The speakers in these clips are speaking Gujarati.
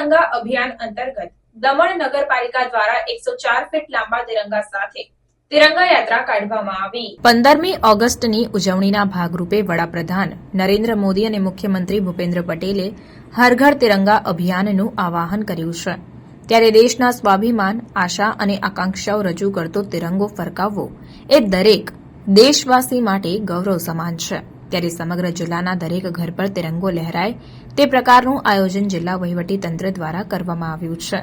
તિરંગા અભિયાન અંતર્ગત દમણ નગરપાલિકા દ્વારા એકસો ફીટ લાંબા તિરંગા સાથે પંદરમી ઓગસ્ટની ઉજવણીના ભાગરૂપે વડાપ્રધાન નરેન્દ્ર મોદી અને મુખ્યમંત્રી ભૂપેન્દ્ર પટેલે હર ઘર તિરંગા અભિયાનનું આવાહન કર્યું છે. ત્યારે દેશના સ્વાભિમાન, આશા અને આકાંક્ષાઓ રજૂ કરતો તિરંગો ફરકાવવો એ દરેક દેશવાસી માટે ગૌરવ સમાન છે. ત્યારે સમગ્ર જિલ્લાના દરેક ઘર પર તિરંગો લહેરાય તે પ્રકારનું આયોજન જિલ્લા તંત્ર દ્વારા કરવામાં આવ્યું છે.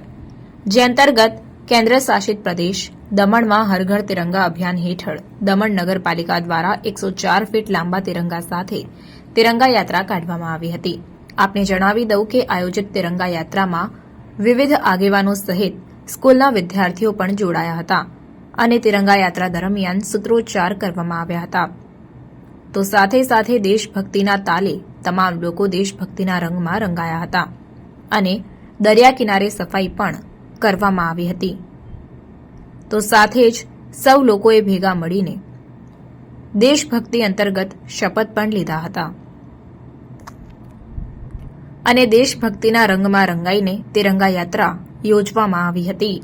જે અંતર્ગત કેન્દ્ર શાસિત પ્રદેશ દમણમાં હર ઘર તિરંગા અભિયાન હેઠળ દમણ નગરપાલિકા દ્વારા એકસો ચાર ફીટ લાંબા તિરંગા સાથે તિરંગા યાત્રા કાઢવામાં આવી હતી. આપને જણાવી દઉં કે આયોજિત તિરંગા યાત્રામાં વિવિધ આગેવાનો સહિત સ્કૂલના વિદ્યાર્થીઓ પણ જોડાયા હતા અને તિરંગા યાત્રા દરમિયાન સૂત્રોચ્ચાર કરવામાં આવ્યા હતા. તો સાથે સાથે દેશભક્તિના તાલે તમામ લોકો દેશભક્તિના રંગમાં રંગાયા હતા અને દરિયા કિનારે સફાઈ પણ કરવામાં આવી હતી. તો સાથે જ સૌ લોકોએ ભેગા મળીને દેશભક્તિ અંતર્ગત શપથ પણ લીધા હતા. અને દેશભક્તિના રંગમાં રંગાઈને તિરંગા યાત્રા યોજવામાં આવી હતી.